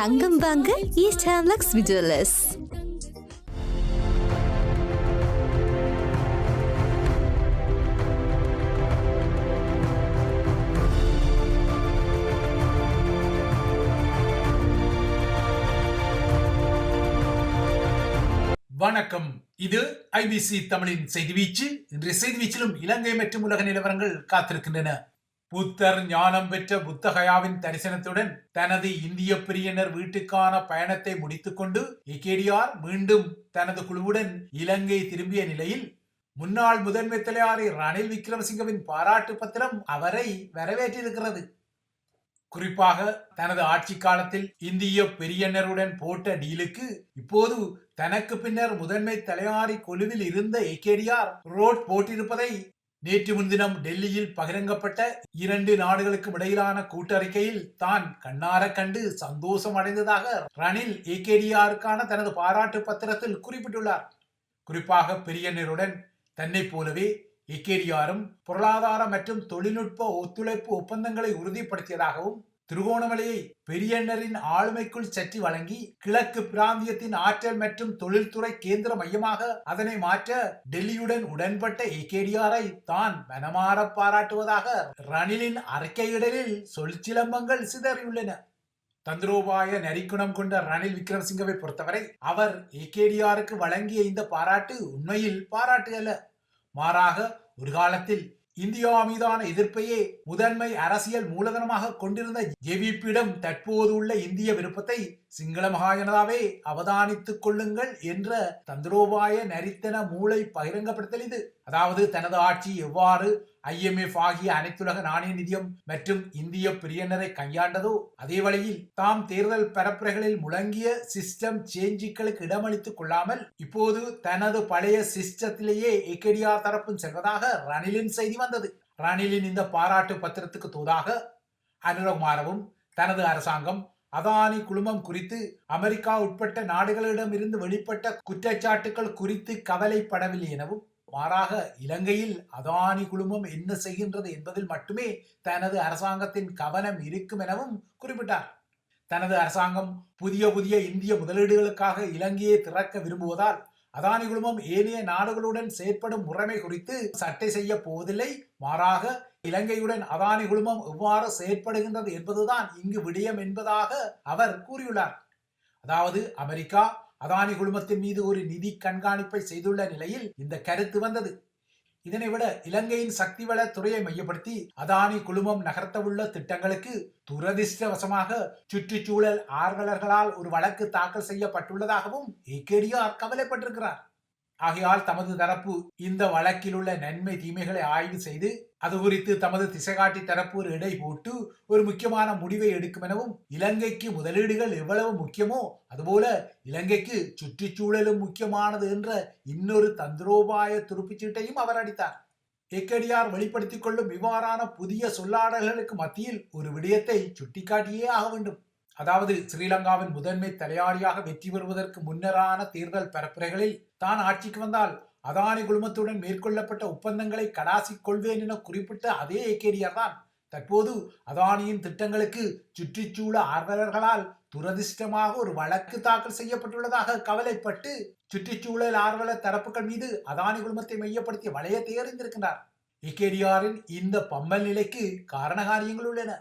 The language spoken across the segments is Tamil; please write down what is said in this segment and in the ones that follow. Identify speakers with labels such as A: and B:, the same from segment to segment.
A: தங்கம் வாங்க ஈஸ்ட் ஹேம்லக்ஸ் விஜுவலர்ஸ்
B: வணக்கம். இது ஐபிசி தமிழின் செய்தி வீச்சு. இன்றைய செய்தி வீச்சிலும் இலங்கை மற்றும் உலக நிலவரங்கள் காத்திருக்கின்றன. புத்தர் ஞானம் பெற்ற புத்தகயாவின் தரிசனத்துடன் தனது இந்திய பிரியனர் வீட்டுக்கான பயணத்தை முடித்துக்கொண்டு இகேடியார் மீண்டும் தனது குழுவுடன் இலங்கை திரும்பிய நிலையில் முன்னாள் முதன்மை தலையாரி ரணில் விக்ரமசிங்கவின் பாராட்டு பத்திரம் அவரை வரவேற்றிருக்கிறது. குறிப்பாக தனது ஆட்சி காலத்தில் இந்திய பெரியனருடன் போட்ட டீலுக்கு இப்போது தனக்கு பின்னர் முதன்மை தலையாரி கொழுவில் இருந்த ஏகேடிஆர் ரோட் போட்டிருப்பதை நேற்று முன்தினம் டெல்லியில் பகிரங்கப்பட்ட இரண்டு நாடுகளுக்கும் இடையிலான கூட்டறிக்கையில் தான் கண்ணார கண்டு சந்தோஷம் அடைந்ததாக ரணில் ஏகேடிஆருக்கான தனது பாராட்டு பத்திரத்தில் குறிப்பிட்டுள்ளார். குறிப்பாக பெரியனருடன் தன்னைப் போலவே இக்கேடியாரும் பொருளாதார மற்றும் தொழில்நுட்ப ஒத்துழைப்பு ஒப்பந்தங்களை உறுதிப்படுத்தியதாகவும் திருகோணமலையை பெரியண்ணரின் ஆளுமைக்குள் சற்றி வழங்கி கிழக்கு பிராந்தியத்தின் ஆற்றல் மற்றும் தொழில்துறை கேந்திர மையமாக அதனை மாற்ற டெல்லியுடன் உடன்பட்ட ஏகேடிஆரை தான் மனமாற பாராட்டுவதாக ரணிலின் அறிக்கையிடலில் சொல்சிலம்பங்கள் சிதறியுள்ளன. தந்திரோபாய நரிக்குணம் கொண்ட ரணில் விக்ரமசிங்கவை பொறுத்தவரை அவர் ஏகேடிஆருக்கு வழங்கிய இந்த பாராட்டு உண்மையில் பாராட்டு அல்ல. மாறாக ஒரு காலத்தில் இந்தியா மீதான எதிர்ப்பையே முதன்மை அரசியல் மூலதனமாக கொண்டிருந்த ஜெவிபியிடம் தற்போது உள்ள இந்திய விருப்பத்தை சிங்கள மகாஜனதாவே அவதானித்துக் கொள்ளுங்கள் என்ற தந்திரோபாய நரித்தன மூளை பகிரங்கப்படுத்தல் இது. அதாவது தனது ஆட்சி எவ்வாறு ஐஎம்எஃப் ஆகிய அனைத்துலக நாணய நிதியம் மற்றும் இந்திய பிரியனரை கையாண்டதோ அதே வழியில் தாம் தேர்தல் பரப்புரைகளில் முழங்கிய சிஸ்டம் சேஞ்சுகளுக்கு இடமளித்துக் கொள்ளாமல் இப்போது தனது பழைய சிஸ்டத்திலேயே எக்கடியார் தரப்பும் செல்வதாக ரணிலின் செய்தி வந்தது. ரணிலின் இந்த பாராட்டு பத்திரத்துக்கு தூதாக அனுரகுமாரவும் தனது அரசாங்கம் அதானி குழுமம் குறித்து அமெரிக்கா உட்பட்ட நாடுகளிடம் இருந்து வெளிப்பட்ட குற்றச்சாட்டுகள் குறித்து கவலைப்படவில்லை எனவும் மாறாக இலங்கையில் அதானி குழுமம் என்ன செய்கின்றது என்பதில் மட்டுமே தனது அரசாங்கத்தின் கவனம் இருக்கும் எனவும் குறிப்பிட்டார். தனது அரசாங்கம் புதிய புதிய இந்திய முதலீடுகளுக்காக இலங்கையை திறக்க விரும்புவதால் அதானி குழுமம் ஏனைய நாடுகளுடன் செயற்படும் முறைமை குறித்து சட்டை செய்ய போவதில்லை மாறாக இலங்கையுடன் அதானி குழுமம் எவ்வாறு செயற்படுகின்றது என்பதுதான் இங்கு விடயம் என்பதாக அவர் கூறியுள்ளார். அதாவது அமெரிக்கா அதானி குழுமத்தின் மீது ஒரு நிதி கண்காணிப்பை செய்துள்ள நிலையில் இந்த கருத்து வந்தது. இதனை விட இலங்கையின் சக்தி வள துறையை மையப்படுத்தி அதானி குழுமம் நகர்த்தவுள்ள திட்டங்களுக்கு துரதிர்ஷ்டவசமாக சுற்றுச்சூழல் ஆர்வலர்களால் ஒரு வழக்கு தாக்கல் செய்யப்பட்டுள்ளதாகவும் ஏகேடிஆர் கவலைப்பட்டிருக்கிறார். ஆகையால் தமது தரப்பு இந்த வழக்கில் உள்ள நன்மை தீமைகளை ஆய்வு செய்து அது குறித்து தமது திசைகாட்டி தரப்பு ஒரு இடை போட்டு ஒரு முக்கியமான முடிவை எடுக்கும் எனவும் இலங்கைக்கு முதலீடுகள் எவ்வளவு முக்கியமோ அதுபோல இலங்கைக்கு சுற்றுச்சூழலும் முக்கியமானது என்ற இன்னொரு தந்திரோபாய துருப்புச்சீட்டையும் அவர் அடித்தார். ஏக்கடியார் வெளிப்படுத்திக் கொள்ளும் இவ்வாறான புதிய சொல்லாடல்களுக்கு மத்தியில் ஒரு விடயத்தை சுட்டிக்காட்டியே ஆக வேண்டும். அதாவது ஸ்ரீலங்காவின் முதன்மை தலையாரியாக வெற்றி பெறுவதற்கு முன்னரான தேர்தல் பரப்புரைகளில் தான் ஆட்சிக்கு வந்தால் அதானி குழுமத்துடன் மேற்கொள்ளப்பட்ட ஒப்பந்தங்களை கடாசிக் கொள்வேன் என குறிப்பிட்ட அதே ஏகேடிஆர் தான். தற்போது அதானியின் திட்டங்களுக்கு சுற்றுச்சூழ ஆர்வலர்களால் துரதிர்ஷ்டமாக ஒரு வழக்கு தாக்கல் செய்யப்பட்டுள்ளதாக கவலைப்பட்டு சுற்றுச்சூழல் ஆர்வலர் தரப்புகள் மீது அதானி குழுமத்தை மையப்படுத்தி வளைய அறிந்திருக்கின்றார் ஏகேடிஆரின் இந்த பம்பல் நிலைக்கு காரண காரியங்கள் உள்ளன.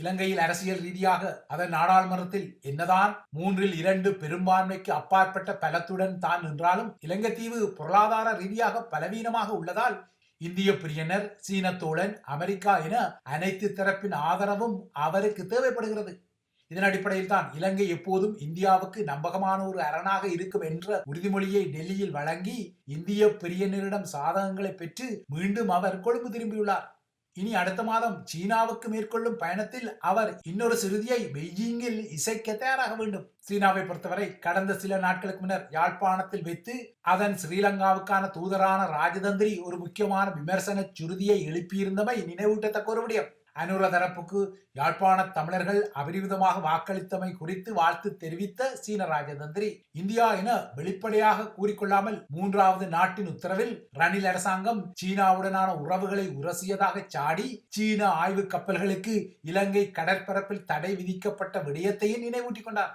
B: இலங்கையில் அரசியல் ரீதியாக அதன் நாடாளுமன்றத்தில் என்னதான் மூன்றில் இரண்டு பெரும்பான்மைக்கு அப்பாற்பட்ட பலத்துடன் தான் நின்றாலும் இலங்கை தீவு பொருளாதார ரீதியாக பலவீனமாக உள்ளதால் இந்திய பிரியனர் சீன தோழன் அமெரிக்கா என அனைத்து தரப்பின் ஆதரவும் அவருக்கு தேவைப்படுகிறது. இதன் அடிப்படையில் தான் இலங்கை எப்போதும் இந்தியாவுக்கு நம்பகமான ஒரு அரணாக இருக்கும் என்ற உறுதிமொழியை டெல்லியில் வழங்கி இந்திய பிரியனரிடம் சாதகங்களை பெற்று மீண்டும் அவர் கொழும்பு திரும்பியுள்ளார். இனி அடுத்த மாதம் சீனாவுக்கு மேற்கொள்ளும் பயணத்தில் அவர் இன்னொரு சிறுதியை பெய்ஜிங்கில் இசைக்க தயாராக வேண்டும். சீனாவை பொறுத்தவரை கடந்த சில நாட்களுக்கு முன்னர் யாழ்ப்பாணத்தில் வைத்து அதன் ஸ்ரீலங்காவுக்கான தூதரான ராஜதந்திரி ஒரு முக்கியமான விமர்சன சுருதியை எழுப்பியிருந்தமை நினைவூட்டத்தக்க ஒரு விடயம். அனுர தரப்புக்கு யாழ்ப்பாண தமிழர்கள் அபரிவிதமாக வாக்களித்தமை குறித்து வாழ்த்து தெரிவித்த சீன ராஜதந்திரி. இந்தியா என வெளிப்படையாக கூறிக்கொள்ளாமல் மூன்றாவது நாட்டின் உத்தரவில் ரணில் அரசாங்கம் சீனாவுடனான உறவுகளை உரசியதாக சாடி சீன ஆய்வு கப்பல்களுக்கு இலங்கை கடற்பரப்பில் தடை விதிக்கப்பட்ட விடயத்தையும் நினைவூட்டிக் கொண்டார்.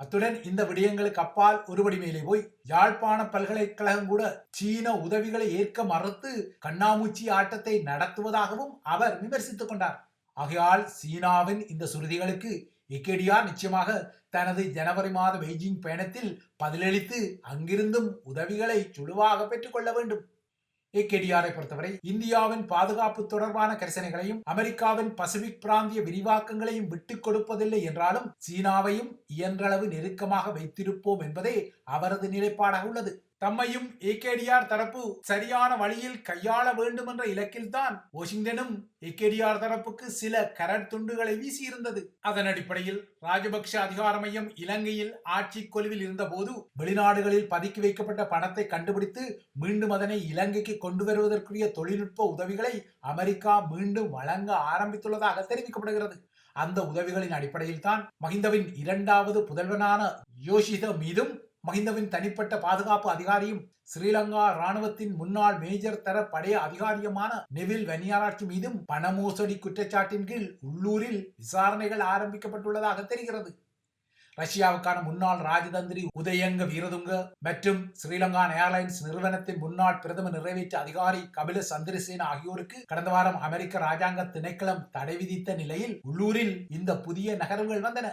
B: அத்துடன் இந்த விடயங்களுக்கு அப்பால் ஒருபடி மேலே போய் யாழ்ப்பாண பல்கலைக்கழகம் கூட சீன உதவிகளை ஏற்க மறுத்து கண்ணாமூச்சி ஆட்டத்தை நடத்துவதாகவும் அவர் விமர்சித்துக் கொண்டார். ஆகையால் சீனாவின் இந்த சுருதிகளுக்கு இக்கேடியார் நிச்சயமாக தனது ஜனவரி மாத பெய்ஜிங் பயணத்தில் பதிலளித்து அங்கிருந்தும் உதவிகளை சுழுவாக பெற்றுக்கொள்ள வேண்டும். ஏகேடிஆரை பொறுத்தவரை இந்தியாவின் பாதுகாப்பு தொடர்பான கரிசனைகளையும் அமெரிக்காவின் பசிபிக் பிராந்திய விரிவாக்கங்களையும் விட்டுக் கொடுப்பதில்லை என்றாலும் சீனாவையும் இயன்றளவு நெருக்கமாக வைத்திருப்போம் என்பதே அவரது நிலைப்பாடாக உள்ளது. தம்மையும் ஏகேடிஆர் தரப்பு சரியான வழியில் கையாள வேண்டும் என்ற இலக்கில்தான் வாஷிங்டனும் ஏகேடிஆர் தரப்புக்கு சில கரட் துண்டுகளை வீசியிருந்தது. அதன் அடிப்படையில் ராஜபக்ஷ அதிகார மையம் இலங்கையில் ஆட்சி கொலுவில் இருந்தபோது வெளிநாடுகளில் பதுக்கி வைக்கப்பட்ட பணத்தை கண்டுபிடித்து மீண்டும் அதனை இலங்கைக்கு கொண்டு வருவதற்குரிய தொழில்நுட்ப உதவிகளை அமெரிக்கா மீண்டும் வழங்க ஆரம்பித்துள்ளதாக தெரிவிக்கப்படுகிறது. அந்த உதவிகளின் அடிப்படையில் தான் மஹிந்தவின் இரண்டாவது புதல்வனான யோஷித மீதும் மஹிந்தவின் தனிப்பட்ட பாதுகாப்பு அதிகாரியும் ஸ்ரீலங்கா ராணுவத்தின் முன்னாள் மேஜர் தர படைய அதிகாரியுமான நெவில் வனியாராட்சி மீதும் பண மோசடி குற்றச்சாட்டின் கீழ் உள்ளூரில் விசாரணைகள் ஆரம்பிக்கப்பட்டுள்ளதாக தெரிகிறது. ரஷ்யாவுக்கான முன்னாள் ராஜதந்திரி உதயங்க வீரதுங்க மற்றும் ஸ்ரீலங்கா ஏர்லைன்ஸ் நிறுவனத்தின் முன்னாள் பிரதம நிறைவேற்ற அதிகாரி கபில சந்திரசேன ஆகியோருக்கு கடந்த வாரம் அமெரிக்க ராஜாங்க திணைக்களம் தடை விதித்த நிலையில் உள்ளூரில் இந்த புதிய நகர்வுகள் வந்தன.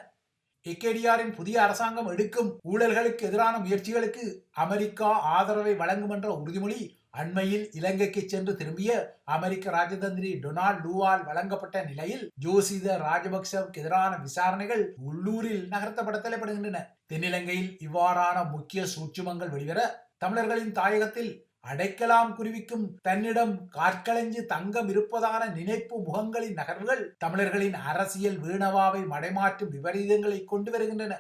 B: எக்கேடிஆரின் புதிய அரசாங்கம் எடுக்கும் ஊழல்களுக்கு எதிரான முயற்சிகளுக்கு அமெரிக்கா ஆதரவை வழங்கும் என்ற உறுதிமொழி அண்மையில் இலங்கைக்கு சென்று திரும்பிய அமெரிக்க ராஜதந்திரி டொனால்ட் லூவால் வழங்கப்பட்ட நிலையில் ஜோசித ராஜபக்சவுக்கு எதிரான விசாரணைகள் உள்ளூரில் நகர்த்தப்பட தலைப்படுகின்றன தென்னிலங்கையில் இவ்வாறான முக்கிய சூட்சுமங்கள் வெளிவர தமிழர்களின் தாயகத்தில் அடைக்கலாம் குருவிக்கும் தன்னிடம் காற்களஞ்சு தங்கம் இருப்பதான நினைப்பு முகங்களின் நகர்வுகள் தமிழர்களின் அரசியல் வீணவாவை மடைமாற்றும் விபரீதங்களை கொண்டு வருகின்றன.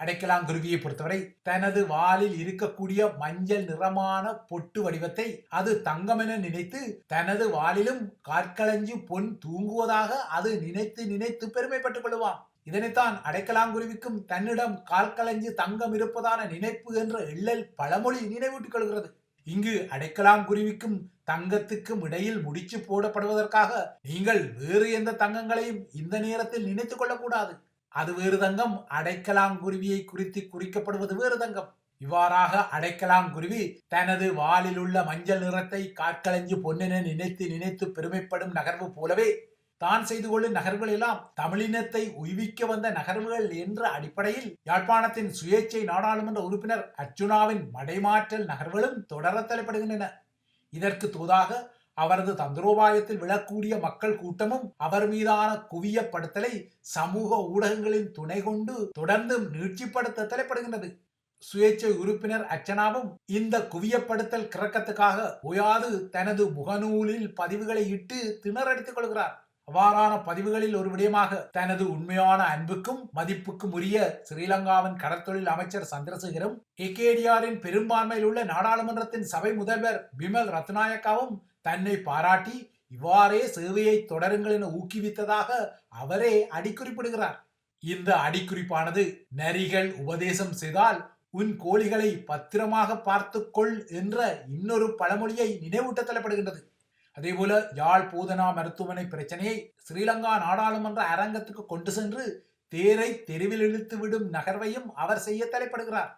B: அடைக்கலாம் குருவியை பொறுத்தவரை தனது வாலில் இருக்கக்கூடிய மஞ்சள் நிறமான பொட்டு வடிவத்தை அது தங்கம் என நினைத்து தனது வாலிலும் காற்களஞ்சு பொன் தூங்குவதாக அது நினைத்து நினைத்து பெருமைப்பட்டுக் கொள்வான். இதனைத்தான் அடைக்கலாங்குருவிக்கும் தன்னிடம் கால்களஞ்சு தங்கம் இருப்பதான நினைப்பு என்ற எள்ளல் பழமொழி நினைவூட்டிக் கொள்கிறது. இங்கு அடைக்கலாங்குருவிக்கும் தங்கத்துக்கும் இடையில் முடிச்சு போடப்படுவதற்காக நீங்கள் வேறு எந்த தங்கங்களையும் இந்த நேரத்தில் நினைத்துக் கொள்ளக்கூடாது. அது வேறு தங்கம் அடைக்கலாங்குருவியை குறித்து குறிக்கப்படுவது வேறு தங்கம். இவ்வாறாக அடைக்கலாங்குருவி தனது வாலில் உள்ள மஞ்சள் நிறத்தை காற்களஞ்சு பொன்னென நினைத்து நினைத்து பெருமைப்படும் நகர்வு போலவே தான் செய்து கொள்ளும் நகர்வுகள் எல்லாம் தமிழினத்தை உய்விக்க வந்த நகர்வுகள் என்ற அடிப்படையில் யாழ்ப்பாணத்தின் சுயேட்சை நாடாளுமன்ற உறுப்பினர் அர்ஜுனாவின் மடைமாற்றல் நகர்வுகளும் தொடர தலைப்படுகின்றன இதற்கு தூதாக அவரது தந்திரோபாயத்தில் விழக்கூடிய மக்கள் கூட்டமும் அவர் மீதான குவியப்படுத்தலை சமூக ஊடகங்களின் துணை கொண்டு தொடர்ந்தும் நீட்சிப்படுத்த தலைப்படுகின்றது சுயேட்சை உறுப்பினர் அர்ச்சனாவும் இந்த குவியப்படுத்தல் கிறக்கத்துக்காக ஓயாது தனது முகநூலில் பதிவுகளை இட்டு திணறடித்துக் கொள்கிறார். அவ்வாறான பதிவுகளில் ஒரு விடயமாக தனது உண்மையான அன்புக்கும் மதிப்புக்கும் உரிய ஸ்ரீலங்காவின் கடற்தொழில் அமைச்சர் சந்திரசேகரும் ஏகேடிஆரின் பெரும்பான்மையில் உள்ள நாடாளுமன்றத்தின் சபை முதல்வர் பிமல் ரத்நாயக்காவும் தன்னை பாராட்டி இவ்வாறே சேவையை தொடருங்கள் என ஊக்குவித்ததாக அவரே அடிக்குறிப்பிடுகிறார். இந்த அடிக்குறிப்பானது நரிகள் உபதேசம் செய்தால் உன் கோழிகளை பத்திரமாக பார்த்துக்கொள் என்ற இன்னொரு பழமொழியை நினைவூட்ட தள்ளப்படுகின்றது. அதேபோல யாழ் பூதனா மருத்துவமனை பிரச்சனையை ஸ்ரீலங்கா நாடாளுமன்ற அரங்கத்துக்கு கொண்டு சென்று தேரை தெருவில் இழுத்து விடும் நகர்வையும் அவர் செய்ய தலைப்படுகிறார்.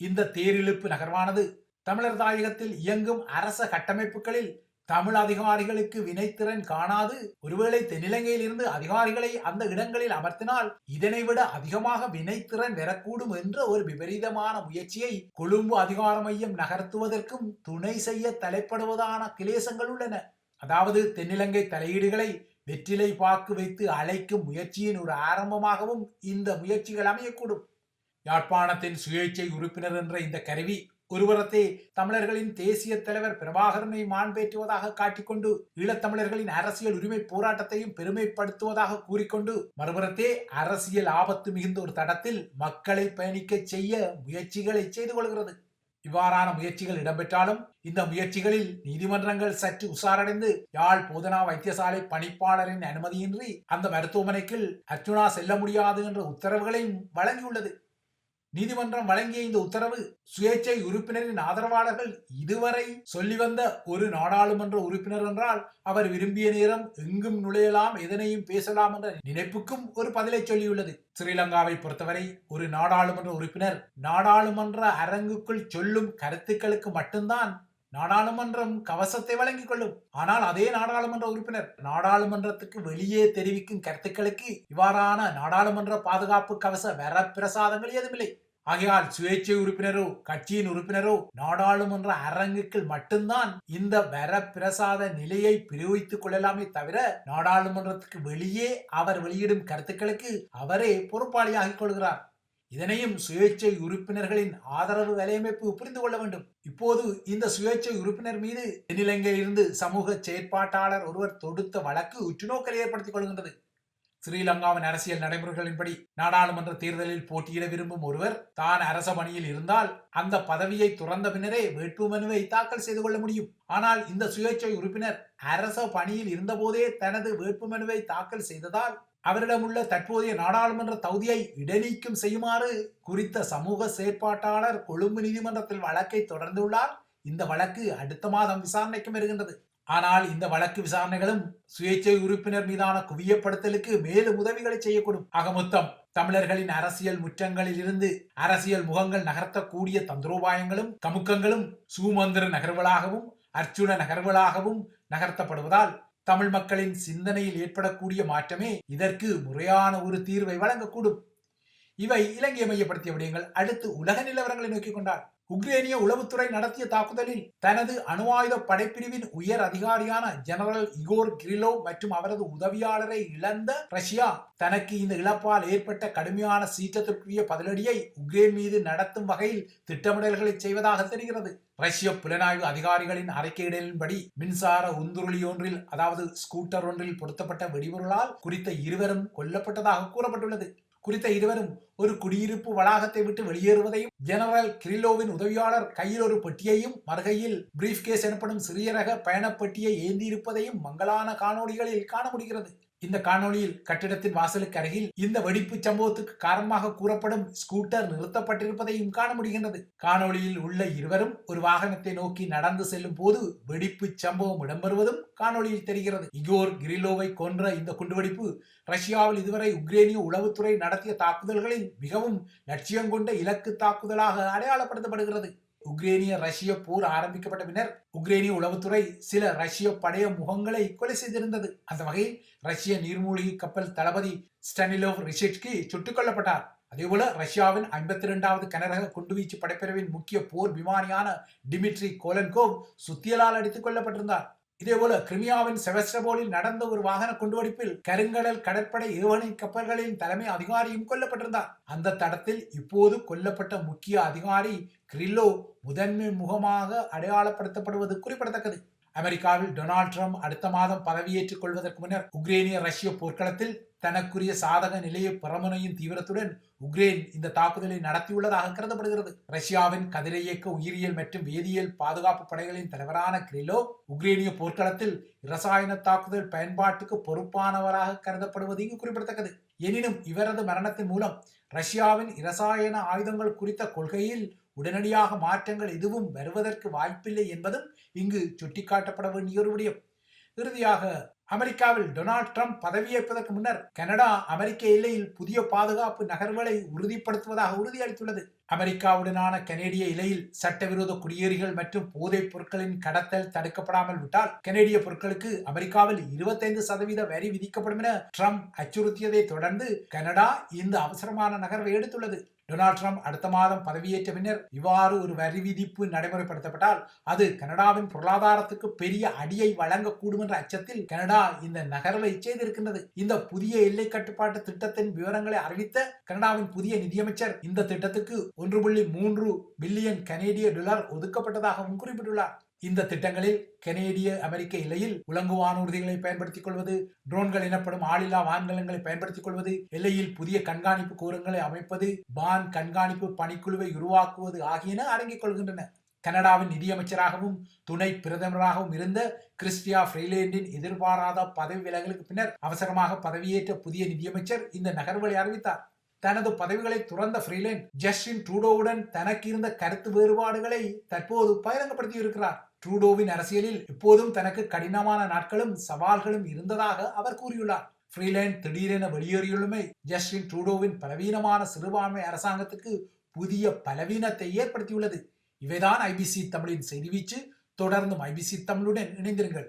B: இந்த தேரிழுப்பு நகர்வானது தமிழர் தாயகத்தில் இயங்கும் அரச கட்டமைப்புகளில் தமிழ் அதிகாரிகளுக்கு வினைத்திறன் காணாது. ஒருவேளை தென்னிலங்கையில் இருந்து அதிகாரிகளை அந்த இடங்களில் அமர்த்தினால் இதனை விட அதிகமாக வினைத்திறன் பெறக்கூடும் என்ற ஒரு விபரீதமான முயற்சியை கொழும்பு அதிகார மையம் நகர்த்துவதற்கும் துணை செய்ய தலைப்படுவதான கிளேசங்கள் உள்ளன. அதாவது தென்னிலங்கை தலையீடுகளை வெற்றிலை பாக்கு வைத்து அழைக்கும் முயற்சியின் ஒரு ஆரம்பமாகவும் இந்த முயற்சிகள் அமையக்கூடும். யாழ்ப்பாணத்தின் சுயேட்சை உறுப்பினர் என்ற இந்த கருவி ஒருபுறத்தே தமிழர்களின் தேசிய தலைவர் பிரபாகரனை மாண்பேற்றுவதாக காட்டிக்கொண்டு ஈழத்தமிழர்களின் அரசியல் உரிமை போராட்டத்தையும் பெருமைப்படுத்துவதாக கூறிக்கொண்டு மறுபுறத்தே அரசியல் ஆபத்து மிகுந்த ஒரு தடத்தில் மக்களை பயணிக்க செய்ய முயற்சிகளை செய்து கொள்கிறது. இவ்வாறான முயற்சிகள் இடம்பெற்றாலும் இந்த முயற்சிகளில் நீதிமன்றங்கள் சற்று உஷாரடைந்து யாழ் போதனா வைத்தியசாலை பணிப்பாளரின் அனுமதியின்றி அந்த மருத்துவமனைக்கு அர்ஜுனா செல்ல முடியாது என்ற உத்தரவுகளையும் வழங்கியுள்ளது. நீதிமன்றம் வழங்கிய இந்த உத்தரவு சுயேட்சை உறுப்பினரின் ஆதரவாளர்கள் இதுவரை சொல்லி வந்த ஒரு நாடாளுமன்ற உறுப்பினர் என்றால் அவர் விரும்பிய நேரம் எங்கும் நுழையலாம் எதனையும் பேசலாம் என்ற நினைப்புக்கும் ஒரு பதிலை சொல்லியுள்ளது. ஸ்ரீலங்காவை பொறுத்தவரை ஒரு நாடாளுமன்ற உறுப்பினர் நாடாளுமன்ற அரங்குக்குள் சொல்லும் கருத்துக்களுக்கு மட்டும்தான் நாடாளுமன்றம் கவசத்தை வழங்கிக் கொள்ளும். ஆனால் அதே நாடாளுமன்ற உறுப்பினர் நாடாளுமன்றத்துக்கு வெளியே தெரிவிக்கும் கருத்துக்களுக்கு இவ்வாறான நாடாளுமன்ற பாதுகாப்பு கவச வரப்பிரசாதங்கள் ஏதுமில்லை. ஆகையால் சுயேட்சை உறுப்பினரோ கட்சியின் உறுப்பினரோ நாடாளுமன்ற அரங்குக்குள் மட்டும்தான் இந்த வரப்பிரசாத நிலையை பிரயோகித்துக் கொள்ளலாமே தவிர நாடாளுமன்றத்துக்கு வெளியே அவர் வெளியிடும் கருத்துக்களுக்கு அவரே பொறுப்பாளியாகிக் கொள்கிறார். இதனையும் சுயேட்சை உறுப்பினர்களின் ஆதரவு வலையமைப்பு புரிந்து கொள்ள வேண்டும். இப்போது இந்த சுயேட்சை உறுப்பினர் மீது தென்னிலங்கையில் இருந்து சமூக செயற்பாட்டாளர் ஒருவர் தொடுத்த வழக்கு உற்றுநோக்கல் ஏற்படுத்திக் கொள்கின்றது. ஸ்ரீலங்காவின் அரசியல் நடைமுறைகளின்படி நாடாளுமன்ற தேர்தலில் போட்டியிட விரும்பும் ஒருவர் தான் அரச பணியில் இருந்தால் அந்த பதவியை துறந்த பின்னரே வேட்புமனுவை தாக்கல் செய்து கொள்ள முடியும். ஆனால் இந்த சுயேட்சை உறுப்பினர் அரச பணியில் இருந்தபோதே தனது வேட்புமனுவை தாக்கல் செய்ததால் அவரிடமுள்ள தற்போதைய நாடாளுமன்ற தகுதியை இடைநீக்கம் செய்யுமாறு குறித்த சமூக செயற்பாட்டாளர் கொழும்பு நீதிமன்றத்தில் வழக்கை தொடர்ந்துள்ளார். இந்த வழக்கு அடுத்த மாதம் விசாரணைக்கு வருகின்றது. ஆனால் இந்த வழக்கு விசாரணைகளும் சுயேட்சை உறுப்பினர் மீதான குவியப்படுத்தலுக்கு மேலும் உதவிகளை செய்யக்கூடும். ஆக மொத்தம் தமிழர்களின் அரசியல் முற்றங்களில் இருந்து அரசியல் முகங்கள் நகர்த்தக்கூடிய தந்திரோபாயங்களும் கமுக்கங்களும் சூமந்திர நகர்வுகளாகவும் அர்ச்சுன நகர்வுகளாகவும் நகர்த்தப்படுவதால் தமிழ் மக்களின் சிந்தனையில் ஏற்படக்கூடிய மாற்றமே இதற்கு முறையான ஒரு தீர்வை வழங்கக்கூடும். இவை இலங்கையை மையப்படுத்திய விடயங்கள். அடுத்து உலக நிலவரங்களை நோக்கிக் கொண்டார் உக்ரேனிய உளவுத்துறை நடத்திய தாக்குதலில் தனது அணுவாயுத படைப்பிரிவின் உயர் அதிகாரியான ஜெனரல் இகோர் கிரிலோ மற்றும் அவரது உதவியாளரை இழந்த ரஷ்யா தனக்கு இந்த இழப்பால் ஏற்பட்ட கடுமையான சீற்றத்திற்குரிய பதிலடியை உக்ரைன் மீது நடத்தும் வகையில் திட்டமிடல்களை செய்வதாக தெரிகிறது. ரஷ்ய புலனாய்வு அதிகாரிகளின் அறிக்கையிடலின்படி மின்சார உந்துருளி ஒன்றில் அதாவது ஸ்கூட்டர் ஒன்றில் பொருத்தப்பட்ட வெடிபொருளால் குறித்த இருவரும் கொல்லப்பட்டதாக கூறப்பட்டுள்ளது. குறித்த இருவரும் ஒரு குடியிருப்பு வளாகத்தை விட்டு வெளியேறுவதையும் ஜெனரல் கிரிலோவின் உதவியாளர் கையில் ஒரு பெட்டியையும் மறுகையில் பிரீஃப் கேஸ் எனப்படும் சிறிய ரக பயணப்பெட்டியை ஏந்தியிருப்பதையும் மங்களான காணொளிகளில் காண முடிகிறது. இந்த காணொளியில் கட்டிடத்தின் வாசலுக்கு அருகில் இந்த வெடிப்பு சம்பவத்துக்கு காரணமாக கூறப்படும் ஸ்கூட்டர் நிறுத்தப்பட்டிருப்பதையும் காண முடிகின்றது. காணொளியில் உள்ள இருவரும் ஒரு வாகனத்தை நோக்கி நடந்து செல்லும் போது வெடிப்பு சம்பவம் இடம்பெறுவதும் காணொளியில் தெரிகிறது. இகோர் கிரிலோவை கொன்ற இந்த குண்டுவெடிப்பு ரஷ்யாவில் இதுவரை உக்ரேனிய உளவுத்துறை நடத்திய தாக்குதல்களில் மிகவும் லட்சியம் கொண்ட இலக்கு தாக்குதலாக அடையாளப்படுத்தப்படுகிறது. உக்ரேனிய ரஷ்ய போர் ஆரம்பிக்கப்பட்ட பின்னர் உக்ரேனிய உளவுத்துறை சில ரஷ்ய படைய முகங்களை கொலை செய்திருந்தது. அந்த வகையில் ரஷ்ய நீர்மூழ்கி கப்பல் தளபதி ஸ்டனிலோவ் ரிஷெட்கி சுட்டுக் கொல்லப்பட்டார். அதேபோல ரஷ்யாவின் ஐம்பத்தி இரண்டாவது கனரக குண்டுவீச்சு படைப்பிரிவின் முக்கிய போர் விமானியான டிமிட்ரி கோலன்கோவ் சுத்தியலால் அடித்துக் கொல்லப்பட்டிருந்தார். இதேபோல கிரிமியாவின் செவஸ்டபோலில் நடந்த ஒரு வாகன குண்டுவெடிப்பில் கருங்கடல் கடற்படை ஏவணை கப்பல்களின் தலைமை அதிகாரியும் கொல்லப்பட்டிருந்தார். அந்த தடத்தில் இப்போது கொல்லப்பட்ட முக்கிய அதிகாரி கிரில்லோ முதன்மை முகமாக அடையாளப்படுத்தப்படுவது குறிப்பிடத்தக்கது. அமெரிக்காவில் டொனால்ட் ட்ரம்ப் அடுத்த மாதம் பதவியேற்றுக் கொள்வதற்கு முன்னர் உக்ரேனிய ரஷ்ய போர்க்களத்தில் தனக்குரிய சாதக நிலையை பிரமுனையும் தீவிரத்துடன் உக்ரைன் இந்த தாக்குதலை நடத்தியுள்ளதாக கருதப்படுகிறது. ரஷ்யாவின் கதிரையக்க உயிரியல் மற்றும் வேதியியல் பாதுகாப்பு படைகளின் தலைவரான கிரிலோ உக்ரேனிய போர்க்களத்தில் இரசாயன தாக்குதல் பயன்பாட்டுக்கு பொறுப்பானவராக கருதப்படுவது இங்கு குறிப்பிடத்தக்கது. எனினும் இவரது மரணத்தின் மூலம் ரஷ்யாவின் இரசாயன ஆயுதங்கள் குறித்த கொள்கையில் உடனடியாக மாற்றங்கள் எதுவும் வருவதற்கு வாய்ப்பில்லை என்பதும் இங்கு சுட்டிக்காட்டப்பட வேண்டிய ஒரு விடயம். இறுதியாக அமெரிக்காவில் டொனால்ட் ட்ரம்ப் பதவியேற்பதற்கு முன்னர் கனடா அமெரிக்க எல்லையில் புதிய பாதுகாப்பு நகர்வுகளை உறுதிப்படுத்துவதாக உறுதியளித்துள்ளது. அமெரிக்காவுடனான கனேடிய இலையில் சட்டவிரோத குடியேறிகள் மற்றும் போதைப் பொருட்களின் கடத்தல் தடுக்கப்படாமல் விட்டால் கனேடிய பொருட்களுக்கு அமெரிக்காவில் இருபத்தைந்து சதவீத வரி விதிக்கப்படும் என ட்ரம்ப் அச்சுறுத்தியதை தொடர்ந்து கனடா இந்த அவசரமான நகர்வை எடுத்துள்ளது. டொனால்ட் ட்ரம்ப் அடுத்த மாதம் பதவியேற்ற பின்னர் இவ்வாறு ஒரு வரி விதிப்பு நடைமுறைப்படுத்தப்பட்டால் அது கனடாவின் பொருளாதாரத்துக்கு பெரிய அடியை வழங்கக்கூடும் என்ற அச்சத்தில் கனடா இந்த நகர்வை செய்திருக்கின்றது. இந்த புதிய எல்லை கட்டுப்பாட்டு திட்டத்தின் விவரங்களை அறிவித்த கனடாவின் புதிய நிதியமைச்சர் இந்த திட்டத்துக்கு ஒன்று புள்ளி மூன்று பில்லியன் கனேடிய டாலர் ஒதுக்கப்பட்டதாகவும் குறிப்பிட்டுள்ளார். இந்த திட்டங்களில் கனேடிய அமெரிக்க எல்லையில் உலங்கு வானூர்திகளை பயன்படுத்திக் கொள்வது ட்ரோன்கள் எனப்படும் ஆளில்லா வான்கலங்களை பயன்படுத்திக் கொள்வது எல்லையில் புதிய கண்காணிப்பு கூரங்களை அமைப்பது வான் கண்காணிப்பு பணிக்குழுவை உருவாக்குவது ஆகியன அடங்கிக் கொள்கின்றன. கனடாவின் நிதியமைச்சராகவும் துணை பிரதமராகவும் இருந்த கிறிஸ்டியா ஃப்ரீலேண்டின் எதிர்பாராத பதவி விலகலுக்கு பின்னர் அவசரமாக பதவியேற்ற புதிய நிதியமைச்சர் இந்த நகர்வுகளை அறிவித்தார். தனது பதவிகளை துறந்த ஃப்ரீலேண்ட் ஜஸ்டின் ட்ரூடோவுடன் தனக்கு இருந்த கருத்து வேறுபாடுகளை தற்போது பகிரங்கப்படுத்தி இருக்கிறார் ட்ரூடோவின் அரசியலில் எப்போதும் தனக்கு கடினமான நாட்களும் சவால்களும் இருந்ததாக அவர் கூறியுள்ளார். ஃப்ரீலேண்ட் திடீரென வெளியேறியுள்ளமை ஜஸ்டின் ட்ரூடோவின் பலவீனமான சிறுபான்மை அரசாங்கத்துக்கு புதிய பலவீனத்தை ஏற்படுத்தியுள்ளது. இவைதான் ஐபிசி தமிழின் செய்தி வீச்சு. தொடர்ந்தும் ஐபிசி தமிழுடன் இணைந்திருங்கள்.